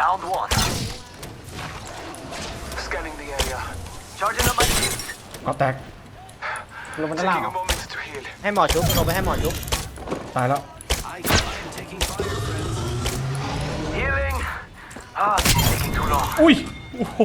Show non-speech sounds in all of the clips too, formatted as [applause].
Downed one. Scanning the area. Charging up my shields. ก็แตกลงมาด้านล่าง Taking เหร a อ moment to heal. ให้หมอชุบลงไปให้หมอชุบตายแล้ว Healing. Ah, this is taking too long. อุ้ยโอ้โห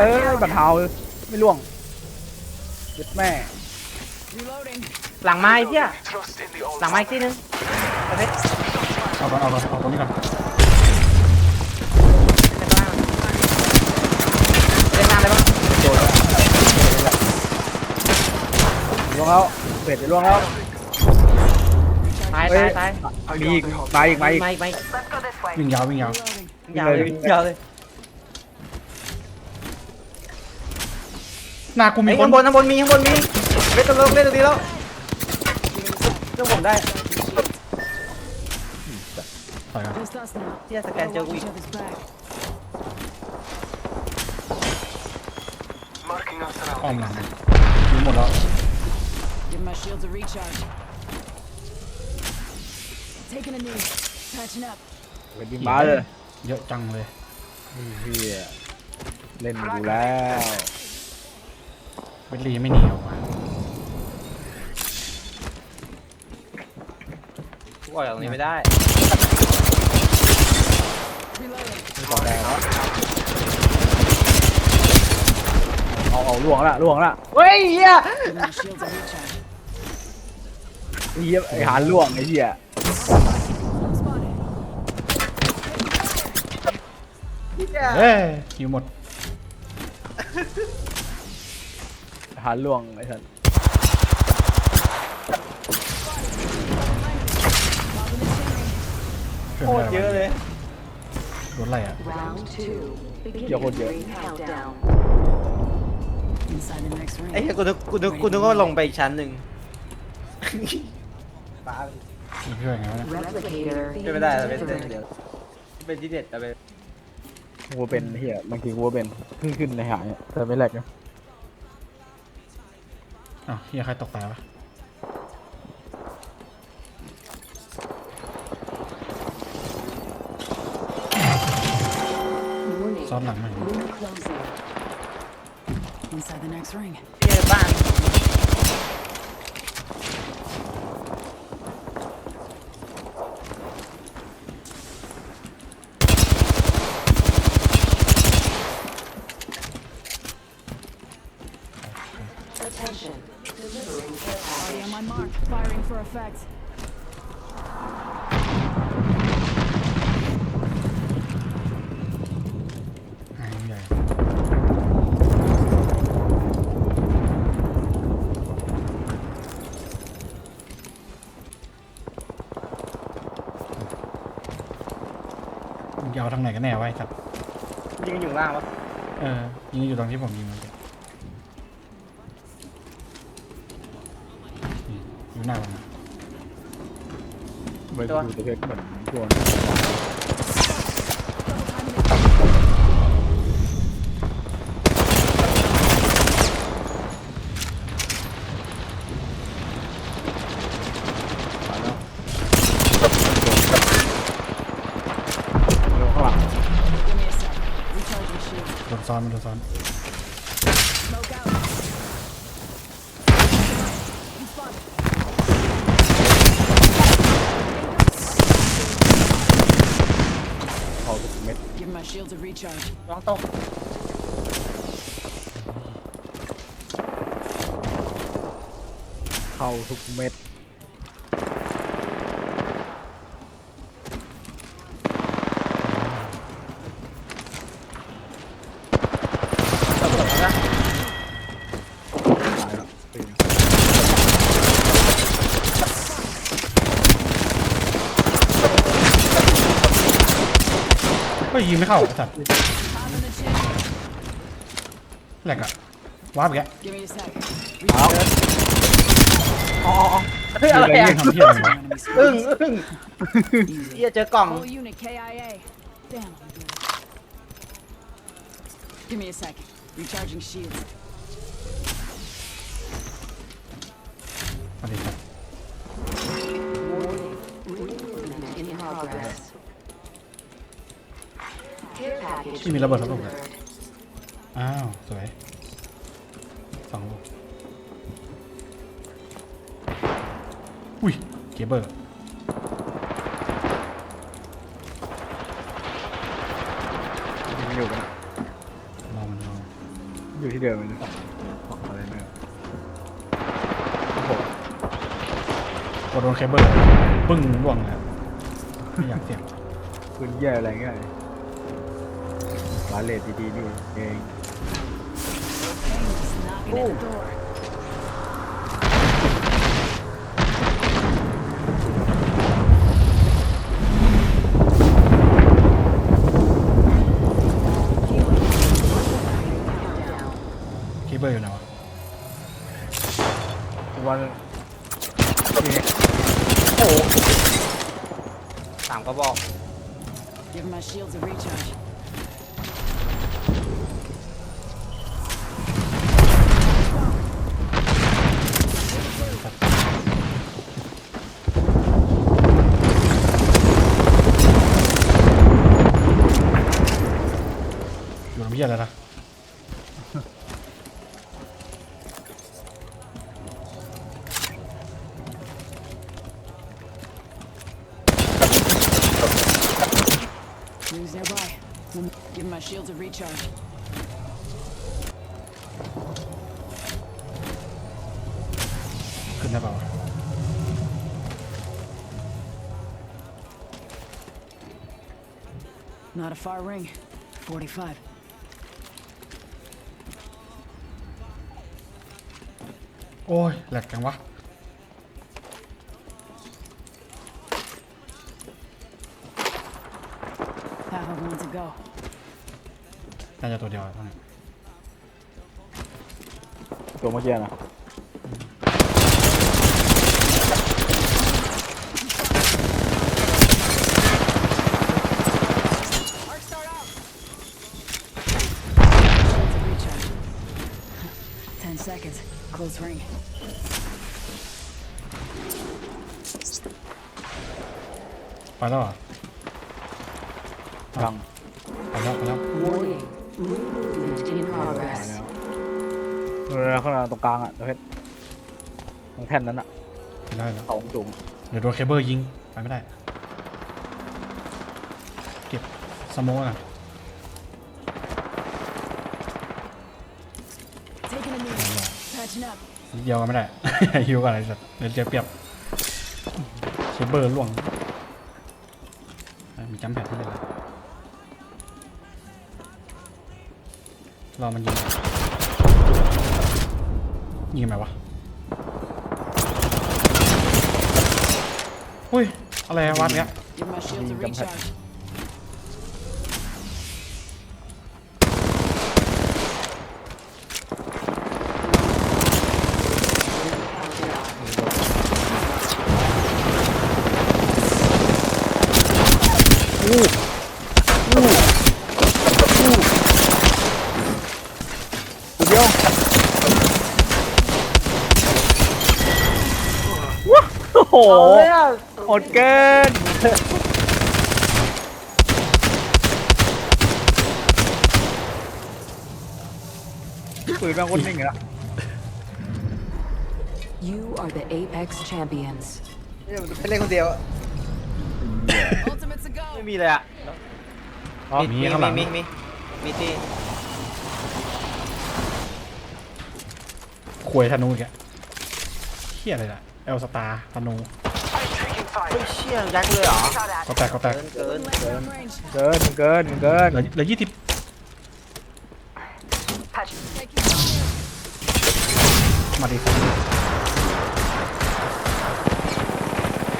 ยเฮียเอ้ยบัตรเท้าไม่ล่วงเจ็ดแม่ Reloading. หลังไม้เที่ย Trust in the old หลังไม้อีกทีนึงประเภทเอาก่อนเอาก่อนเอาตรงนี้ก่อนเล่นหน้าได้ปะโดนล่วงแล้วเป็ดจะล่วงแล้วตายเฮ้ตายยตายมีอีกมาอีกมาอีกไม่ไม่วิ่งยาววิ่งยาว Reloading. ยาวเลยยาวเลย หน้ากูมีไอ้คนข้างบนข้างบนมีข้างบนมีเล่นตัวเล็กเล่นตัวนี้แล้วเรื่องผมได้ถอยก่อน Just us now. เที่ยสแกน Gotta เจอ watch กูอีก each other's back. marking our อ้อม surroundings. หลังมีหมดแล้ว Give my shields a recharge. Taking a knee. Patching up. เป็ดยิงบ้าเลย เยอะจังเลย เฮียเล่นกูแล้ว วทลีไม่หนีออกมากูออกจากตรงนี้ไม่ได้ Reloading. มีของแดงแล้วเอาเอาล่วงละล่วงละเฮ้ยเฮีย Give my shields a recharge. ไอ้เฮียไอ้หานล่วงไอ้เฮีย Spotted. เฮ้ยหิวหมด ไอ้หานล่วงไอ้สันช่วยโคไม่ตรได้เยอะเลยรถอะไรอะ Round two. Beginning Yo, hold ring countdown. Inside the next ไอ้ ring. เหี้ยกูนึกกูนึกกูนึกว่าลงไปอีกชั้นหนึ่งป้ามีเพื่อนไงวะเนี่ย Replicator. เป็นไม่ได้แต่เป็นเดี๋ยวเป็นที่เด็ดแต่เป็น กูเป็นเฮียบางทีกูก็เป็นขึ้นขึ้นในหางเนี่ยแต่ไม่แหลกนะ อ้าวเฮียใครตกตายวะ Warning. ซ้อนหลังหน่อย Ring closing. Inside the next ring. เหี้ยบ้าน effect. หายใหญ่มึงจะเอาทางไหนกันแน่ไวะไอ้สัตว์ยิงอยู่ข้างล่างวะเออยิงอยู่ตรงที่ผมยิงเมันนี่อยู่หน้าผมนะ ไม่ดูแต่เพชรเหมือนตัวลงข้างหลัง Give me a sec. Recharging shield. โดนซ้อนมันโดนซ้อน Smoke out. You spotted. เขาทุกเม็ด Give my shields a recharge. ร้องตกเข้าทุกเม็ด ตกตกแล้วนะ ตายแล้วตื่น ก็ ยิงไม่เข้าสัตว์แหลกอะว้าร์ปอีกแล้เฮ้ยอะไรอะอะไรอะอึ้งอึ้งเฮียเจอกล่อง Whole unit ที่มีระเบิดสักลูก delivered. อ้าว สวยสองลูกอุ้ย เกเบอร์มันอยู่กันรอมันรออยู่ที่เดิมเลยบอกอะไรไม่รู้โอ้โหกดโดนเคเบิลปึ้งล่วงเลยครับไม่อยากเสี่ยงปืนแย่อะไรเงี้ย บาเลตดีๆนี่เองโอ้คีเบอร์อยู่ไหนวะวันโอ้สามกระบอก Give my shields a recharge. Who's nearby? Hmm, Give my shields a recharge. ขึ้นได้เปล่าวะ Not a far ring. 45. โอ้ยแน่าจะตัวเดียวเท่านั้นตัวเมื่อกี้นะ Shields a recharge. 10 seconds. Close ring. ไปแล้วเหรอฟังไปแล้วไปแล้ว Warning. Movement in progress. เออข้างหน้าตรงกลางอะเพชรตรงแท่นนั้นอะไปได้แล้วสองจุ่มเดี๋ยวโดนเคเบิลยิงไปไม่ได้ เก็บสโมกอะ Taking a knee. Patching up. นิดเดียวก็ไม่ได้ ฮิวกันอะไรสัตว์เดี๋ยวเจอเปรียบเคเบิลล่วงเอ้ยมีจัมแพดที่เลยละ รอมันยิงยิงทำไมวะอุ้ย อะไรอะวัดเนี้ย Give my shields a Jump head. recharge. ตัวเดียวว้าโอ้โหเอาเลยอะอดเกิน ปืนแม่งโคนนิ่งอะ You are the Apex champions. เนี่ยมันเป็นเล่นคนเดียวอะ Ultimates a go. ไม่มีเลยอะอ๋อมีข้างหลังมีมีมีที่ควยธนูอีกอะเฮียอะไรล่ะ เอลสตาร์ธนู I'm taking เฮ้ย fire. เชี่ยยักษ์เลยเหรอ Shot at. ก็แตกก็แตกเกินเกิน Land on range. เกินเกินเกินเหลือเหลือยี่สิบ Patch. Taking fire. มาดิ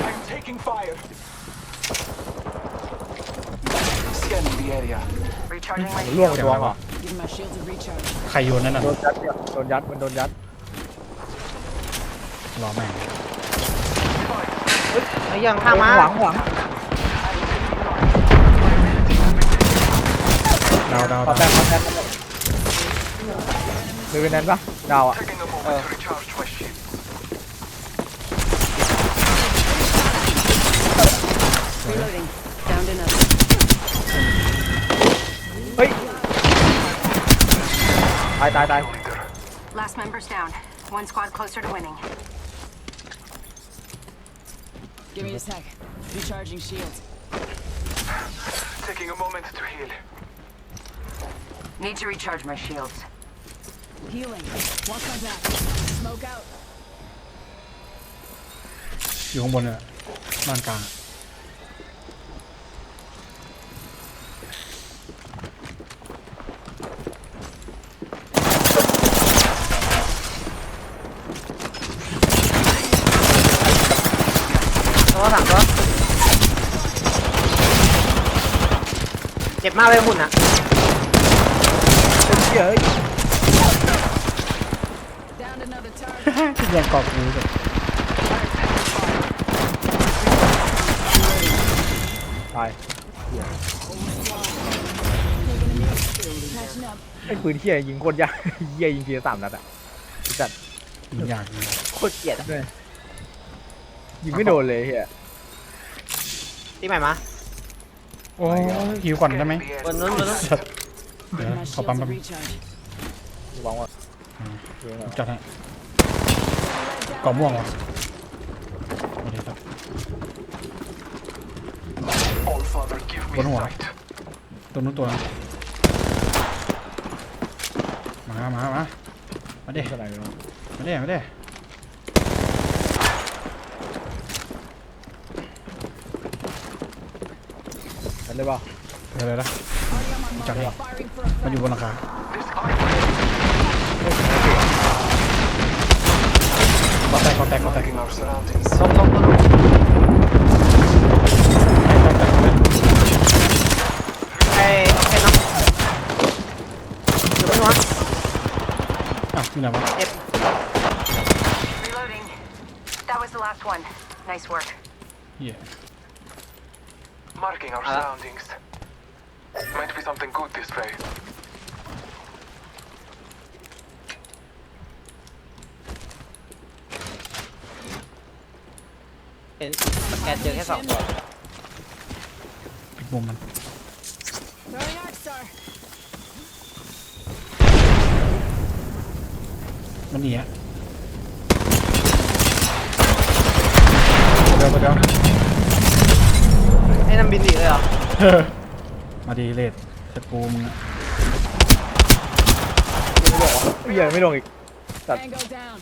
I'm taking fire. Scanning the area. Recharging my ล่วง shield. ตัวว่ะ Give my shields a recharge. ใครโยนนั่นน่ะโดนยัดเนี่ยโดนยัดมันโดนยัด รอแม่งไอ้ยังข้างมาหวังหวังดาวดาวขอดาวแต้มขอแต้มมือเป็นนั้นปะดาวอะ Taking a moment to recharge my shield. Reloading. Downed another. เฮ้ย ตายตายตาย Leader. Last member's down. One squad closer to winning. Give me a sec. Recharging shields. Taking a moment to heal. Need to recharge my shields. Healing. Watch my back. Smoke out. อยู่ข้างบนเนี่ยบ้านกลาง ตัว เจ็บมากเลยหุ่นอะเป็นเหี้ยเอ้ย Downed another target. ที่ยังกรอบกูเลยตาย Catching up. ไอ้ปืนเหี้ยยิงโคตรยากเหี้ยยิงทีละสามนัดอะจัดยิงยากยิงยากโคตรเกลียดอะด้วยยิงไม่โดนเลยเหี้ยที่ใหม่มา โอ้ยหิวก่อนได้ไหมบนนู้นบนนู้นสัตว์เดี๋ยว Give my ขอปั๊ม shields ปั๊ a ม recharge. หวังว่าจัดให้กรอบม่วงวะโอเคครับ All Father, give me One more. sight. ตัวนู้นตัวนั้นมามามามาเด้เท่าไหร่ไม่รู้มาเด้มาเด้ เห็นเลยเปล่าเดี๋ยวเลยนะ Already on my mark. Jangan. Firing for a มันอยู่ friend. บนหลังคา This island ก็แตกก็แตกก็แตก marking our surroundings. ลงลงลงก็แตกก็แตกไอ้โอเคเนาะอยู่บนหัวอะมีไหนวะเจ็บ Reloading. That was the last one. Nice work. เหี้ย Marking our Ah. surroundings. Might be something good this way. เห็นสแกนเจอแค่สองตัวปิดมุมมัน Throwing arc star. มันหนีอะเดี๋ยวเดี๋ยว ไอ้นั่นบินหนีเลยเหรอมาดีเลดจะกูมึงอะเหี้ยไม่ลงอีก Tango down.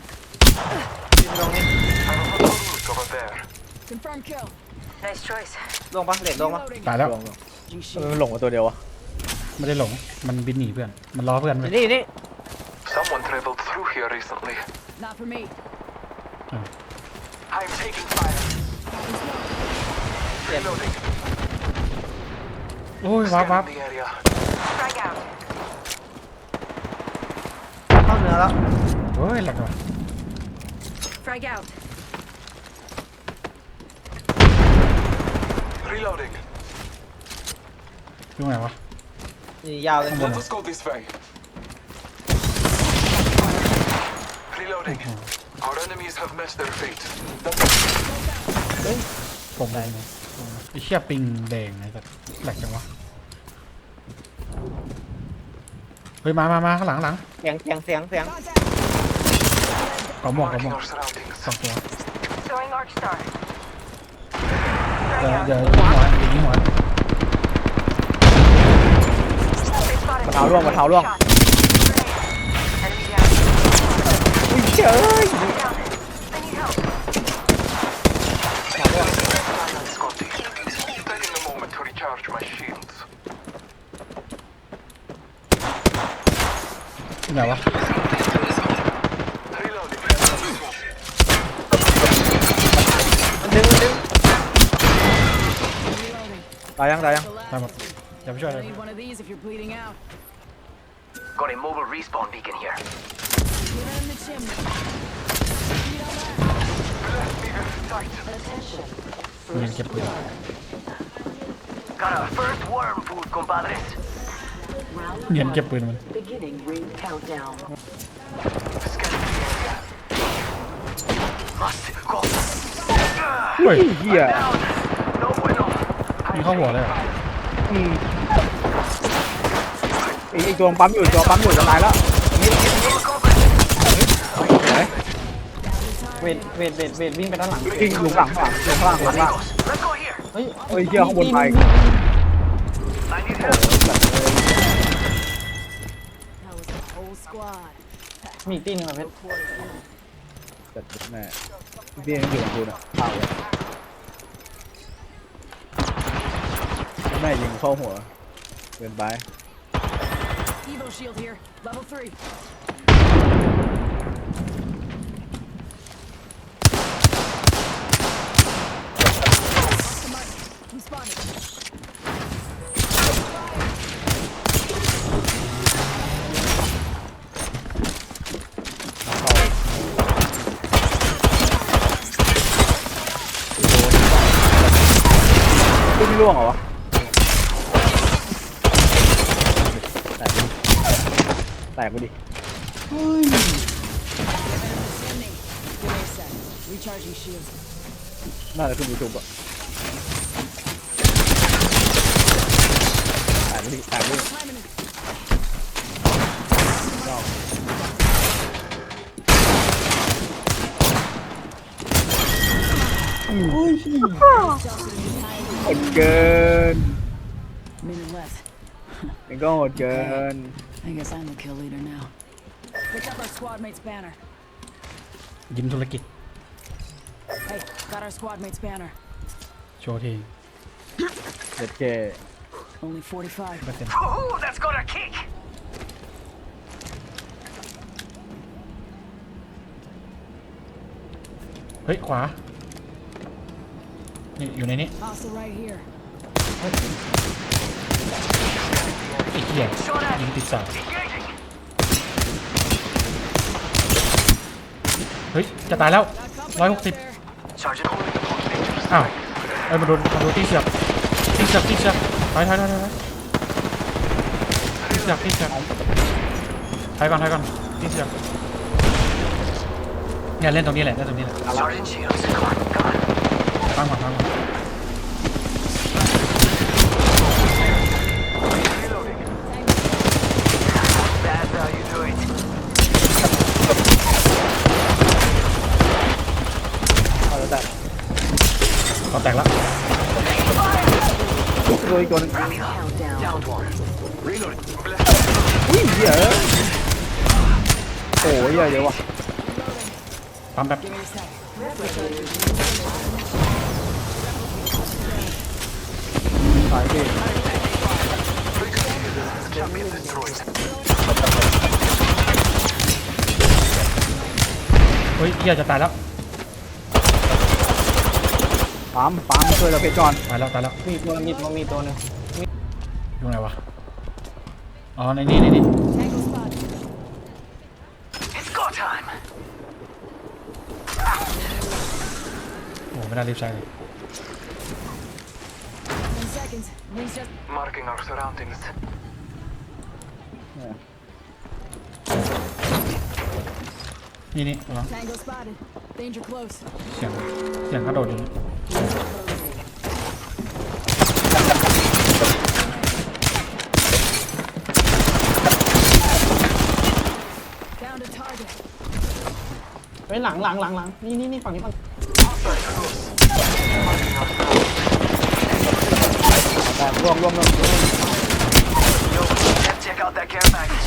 บินลงนี่ I have a route over there. Confirm kill. Nice choice. ลงปะเหล็กลงปะ Reloading. ตายแล้ว ลงลง Charging เออ shield. มันหลงมาตัวเดียววะไม่ได้หลง มันบินหนีเพื่อน มันล้อเพื่อนอไปยู่นี่อยู่นี่ Someone traveled through here recently. Not for me. I'm taking fire. Reloading. โอ้ยวับวับ Scanning the area. Frag out. เข้าเนื้อแล้วเฮ้ยหลักว่ะ Frag out. Reloading. อยู่ไหนวะ นี่ยาวเลย Let us go this way. Reloading. Our enemies have met their fate. That's ผมแดงไอ้เชี่ยปิงแดงไอ้สัส แหลกจังวะ เฮ้ย มามามาข้างหลังข้างหลังเสียงเสียงเสียงเสียงกรอบม่วงกรอบ marking ม่วง our surroundings. สองตัว Throwing arc star. เดี๋ยว Frag เดี๋ยว out. ยิงหัวยิงหัว They spotted มะพร้าวร่วงมะพร้าวร่วง Shot. Grenade. Enemy down. อุ้ยเจ้ย Down. I need help. Silence, Scotty. Taking a moment to recharge my shields. ที่ไหนวะ Reloading. มันดึงมันดึง Reloading. ตายยังตายยัง The last. ตายหมดอย่าไปช่วยเลย Need one of these if you're bleeding out. Got a mobile respawn beacon here. Get in the chimney. Attention. เงินเก็บปืน Got our first worm food, compadres. Round เงิน one. เก็บปืนมัน Beginning ring countdown. Scanning the area. Must go. เฮ้ยเหี้ย Down. No bueno. มีเข้าหัวเลยเหร ออืมอีกอีกตัวปั๊มอยู่ตัวปั๊มอยู่จะตายแล้วตรงนี้ Goal accomplished. ไหนเวทเวทเวทเวทวิ่งไปด้านหลังวิ่งอยู่ข้างหลังข้างหลังอยู่ข้างหลังข้างหลัง Amigos, let's go here. เฮ้ยเฮ้ยเหี้ยข้างบนไป I need help. That was a whole squad. มีอีกตีหนึงเหรอเพชรจัดแม่เบี้ยยังอยู่กับกูน่ะเข้า แม่ยิงเข้าหัวเกินไป Evo shield here. Level three. Off the mark. Responding. กูไม่ร่วงเหรอวะ กไปดิ Chimney. Give me a sec. Recharging shields. น่าจะขึ้นยูทูบอะแตกไปดิแตกไปดิ Slamming it. โหดเกิน Minute left. มันก็โหดเกิน I guess I'm the kill leader now. Pick up our squad mate's banner. ยิ้มธุรกิจ Hey, got our squad mate's banner. โชว์ที เด็ดเก Only 45. เปอร์เซ็นต์ Ooh, that's got a kick. เฮ้ย ขวา นี่ อยู่ในนี้ Hostile right here. ไอ้เหี้ยยิงติดสาย Engaging. เฮ้ย จะตายแล้ว Got company ร้อยห out กสิบ there. Sergeant holding the post dangerous. อ้าวเอ้ยมาโดนมาโดนตีเสือกตีเสือกตีเสือกถอยถอยถอยถอยถอยตีเสือกตีเสือกถอยก่อนถอยก่อนตีเสือกเนี่ยเล่นตรงนี้แหละเล่นตรงนี้แหละ Sergeant Shields, come on, come on. ฟังก่อนฟังก่อน แตกแล้วตัวอีกตัวหนึง Countdown. Downed one. Reloading. อุ้ยเหี้ยโอ้ยเหี้ยเยอะว่ะปั๊มแบบ Give me a sec. สายพี่ Champion destroyed. เฮ้ยเหี้ยจะตายแล้ว ปั๊มปั๊มช่วยเราเพชรก่อนตายแล้วตายแล้วมีตัวมีตัวมีตัวหนึงอยู่ไหนวะ อ๋อในนี่ในนี่ Tango spot. It's go time. โอ้ไม่ได้รีบใช้เลย Ten seconds. Rings just. Marking our surroundings. นี่นี่ระวัง Tango spotted. Danger close. เสียงเสียงกระโดดอยู่นี่ Found a target. เฮ้ยหลังหลังหลังหลังนี่นี่นี่ฝั่งนี้ฝั่งแต่ร่วมร่วมร่วม out that care package.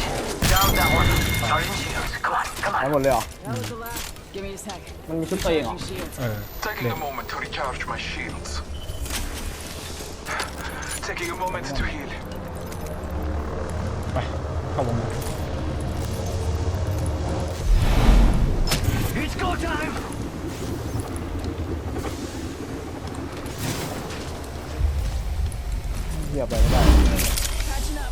Down that one. Sergeant Shields, come on, come หาย on. หมดเลยเหรอ That was the last. Give me a sec. มันมีชุดตัวเองเหรอ Recharging shields. เออ Taking a moment to recharge my shields. Taking a moment to heal. ไป เข้าวง It's go time. เหี้ยไปไม่ได้ Catching up.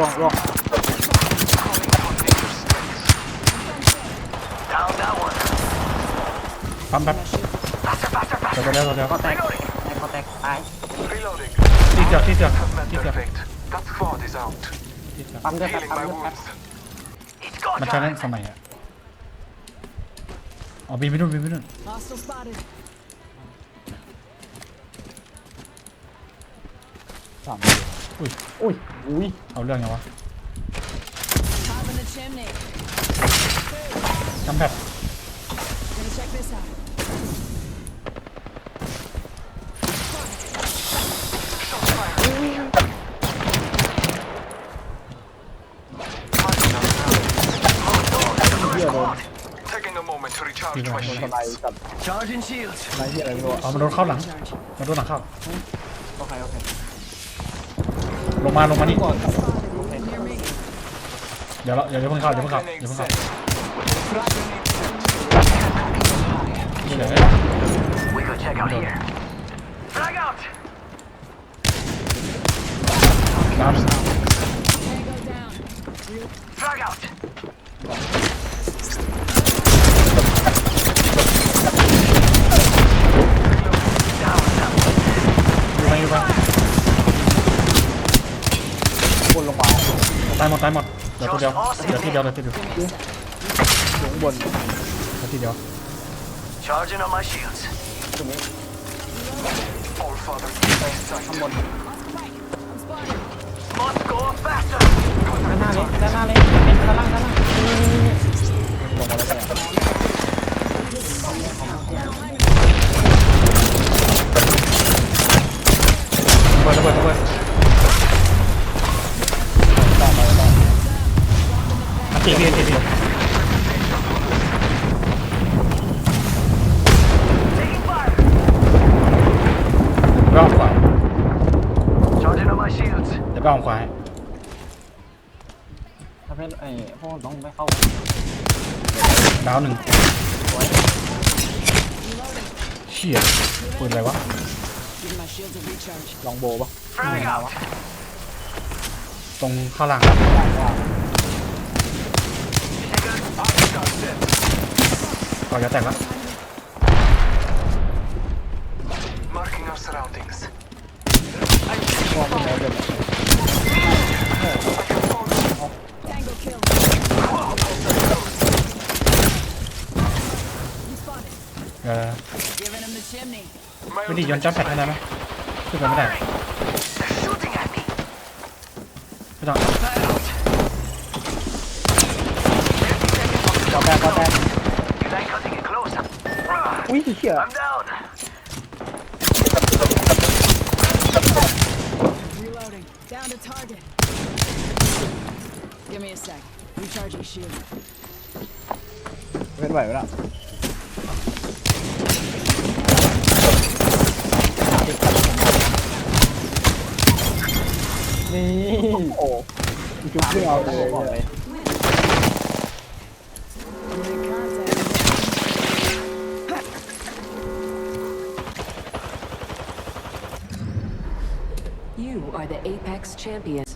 ล่วงล่วงล่วง Down that one. ปั๊มแป๊บ Faster, faster, เดี๋ยว faster. เดี๋ยวเดี๋ยวก็แตกแตกก็แตกตาย Reloading. ที่เสือกที่เสือก Have ที่ mental เสือก effect. That squad is out. ที่เสือกปั๊มเลือดครับ Healing ปั๊ม my เลือดครับ wounds. It's got มันใช้เล่นสมัยอะอ๋อบินไปนู่นบินไปนู่น Hostile spotted. สาม อุ้ยอุ้ยอุ้ยเอาเรื่องยังวะ Top in the chimney. จำแบบ Gonna check this out. Taking a moment to recharge Yeah, my yeah. สไล shields. ด์กับ Charging shields. สไลด์ที่อะไรไม่รู้อะอ๋อมันโดนเข้าหลัง Charge. มันโดนหลังเข้าโอเคโอเค ลงมาลงมานี่ Spotted. Near me. เดี๋ยวเราเดี๋ยวอย่าเพิ่งเข้าเดี๋ยวเพิ่งเข้า Grenade เดี๋ยวเพิ่งเข้า set. นี่เลย We could check out here. Frag out. น้ำ Tango down. Frag out. Down that one. อยู่ไหนอยู่ไหน บนลงมา ตายหมดตายหมดเดี๋ยวตัวเดียวเดี๋ยวทีเดียวเดี๋ยวทีเดียว Give me a sec. อยู่ข้างบนเดี๋ยวทีเดียว Charging on my shields. All father, best sight. ข้างบน Right. I'm spotted. Must go faster. ด้านหน้าเลยด้านหน้าเลยเป็นด้านล่างด้านล่างลงมาแล้วกันเนี่ยระเบิดระเบิดระเบิด อันติพี่อันติพี่ Taking fire. เดี๋ยวไปเอาขวา shields. เดี๋ยวไปเอาขวาให้ถ้าเป็นไอ้พวกต้องไม่เข้าดาวหนึ่งเชี่ยปืนอะไรวะ my shields a recharge. ลองโบปะตรงข้างหล่าง ก่อนจะแตกแล้ว Marking our surroundings. มองเป็นไงเดิน Tango kill. He's spotted. เออ Giving him the chimney. My ไม่ดีย้อน ultimate จับแพทได้ไหมขึ้นไปไม่ได้ They're shooting at me. ไม่ต้อง อุ้ยเชี่ย I'm down. Reloading. Down to target. Give me a sec. Recharging shield. เป็นไหวไหมล่ะนี่โอ้จุ๊บไม่เอาเลย [laughs] You